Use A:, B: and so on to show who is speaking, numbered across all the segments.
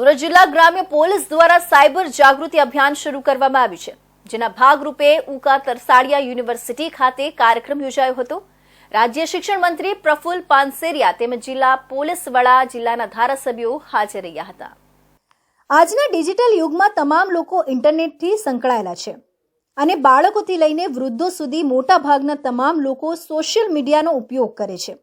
A: સુરત જિલ્લા ગ્રામ્ય પોલીસ દ્વારા સાયબર જાગૃતિ અભિયાન શરૂ કરવામાં આવ્યું છે, જેના ભાગરૂપે ઉકા તરસાડિયા યુનિવર્સિટી ખાતે કાર્યક્રમ યોજાયો હતો. રાજ્ય શિક્ષણ મંત્રી પ્રફુલ પાનસેરિયા તેમજ જિલ્લા પોલીસ વડા જિલ્લાના ધારાસભ્યો હાજર રહ્યા હતા. આજના ડિજિટલ યુગમાં તમામ લોકો ઇન્ટરનેટથી સંકળાયેલા છે અને બાળકોથી લઈને વૃદ્ધો સુધી મોટા ભાગના તમામ લોકો સોશિયલ મીડિયાનો ઉપયોગ કરે છે.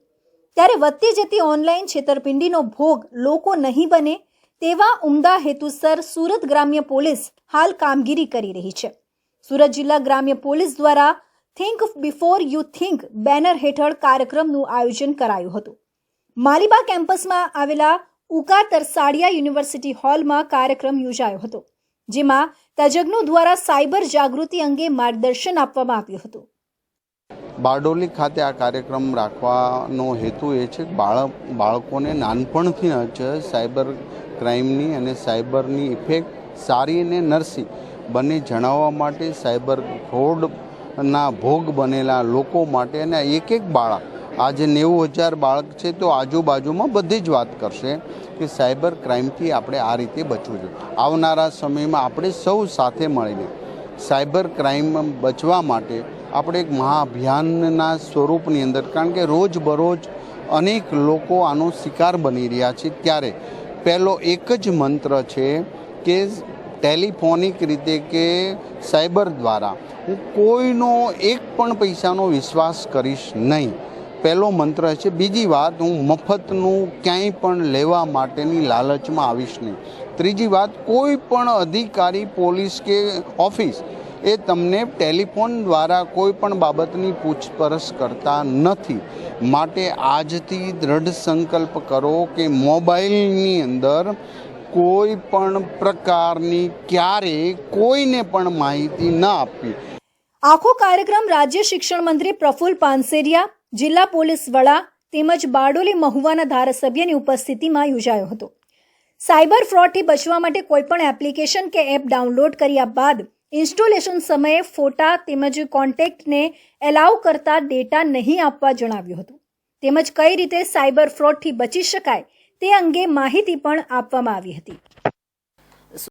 A: ત્યારે વધતી જતી ઓનલાઈન છેતરપિંડીનો ભોગ લોકો નહીં બને તેવા ઉમદા હેતુસર સુરત ગ્રામ્ય પોલીસ હાલ કામગીરી કરી રહી છે. સુરત જિલ્લા ગ્રામ્ય પોલીસ દ્વારા think before you think banner હેઠળ કાર્યક્રમનું આયોજન કરાયું હતું. માલિબા કેમ્પસમાં આવેલા ઉકા તરસાડિયા યુનિવર્સિટી હોલમાં કાર્યક્રમ યોજાયો હતો, જેમાં તજજ્ઞો દ્વારા સાયબર જાગૃતિ અંગે માર્ગદર્શન આપવામાં આવ્યું હતું.
B: બારડોલી ખાતે આ કાર્યક્રમ રાખવાનો હેતુ એ છે કે બાળક, બાળકોને નાનપણથી જ સાયબર ક્રાઇમની અને સાયબરની ઇફેક્ટ સારી અને નરસી બંને જણાવવા માટે સાયબર ફ્રોડના ભોગ બનેલા લોકો માટે અને એક એક બાળક આજે નેવું હજાર બાળક છે તો આજુબાજુમાં બધી જ વાત કરશે કે સાયબર ક્રાઇમથી આપણે આ રીતે બચવું જોઈએ. આવનારા સમયમાં આપણે સૌ સાથે મળીને સાયબર ક્રાઇમ બચવા માટે આપણે એક મહાઅભિયાનના સ્વરૂપની અંદર, કારણ કે રોજબરોજ અનેક લોકો આનો શિકાર બની રહ્યા છે ત્યારે પહેલો એક જ મંત્ર છે કે ટેલિફોનિક રીતે કે સાયબર દ્વારા. હું કોઈનો એક પણ પૈસાનો વિશ્વાસ કરીશ નહીં. પહેલો મંત્ર છે, બીજી વાત, હું મફતનું ક્યાંય પણ લેવા માટેની લાલચમાં આવીશ નહીં. ત્રીજી વાત, કોઈ પણ અધિકારી, પોલીસ કે ઓફિસ એ તમને ટેલિફોન દ્વારા કોઈ પણ બાબતની પૂછપરછ કરતા નથી. માટે આજથી દ્રઢ સંકલ્પ કરો કે મોબાઈલની અંદર કોઈ પણ પ્રકારની ક્યારેય કોઈને પણ માહિતી ન આપવી.
A: આખો કાર્યક્રમ રાજ્ય શિક્ષણ મંત્રી પ્રફુલ્લ પાનસેરિયા, જિલ્લા પોલીસ વડા તેમજ બારડોલી મહુવાના ધારાસભ્યની ઉપસ્થિતિમાં યોજાયો હતો. સાયબર ફ્રોડથી બચવા માટે કોઈપણ એપ્લિકેશન કે એપ ડાઉનલોડ કર્યા બાદ ઇન્સ્ટોલેશન સમયે ફોટા તેમજ કોન્ટેક્ટને એલાઉ કરતા ડેટા નહીં આપવા જણાવ્યું હતું. તેમજ કઈ રીતે સાયબર ફ્રોડથી બચી શકાય તે અંગે માહિતી પણ આપવામાં આવી હતી.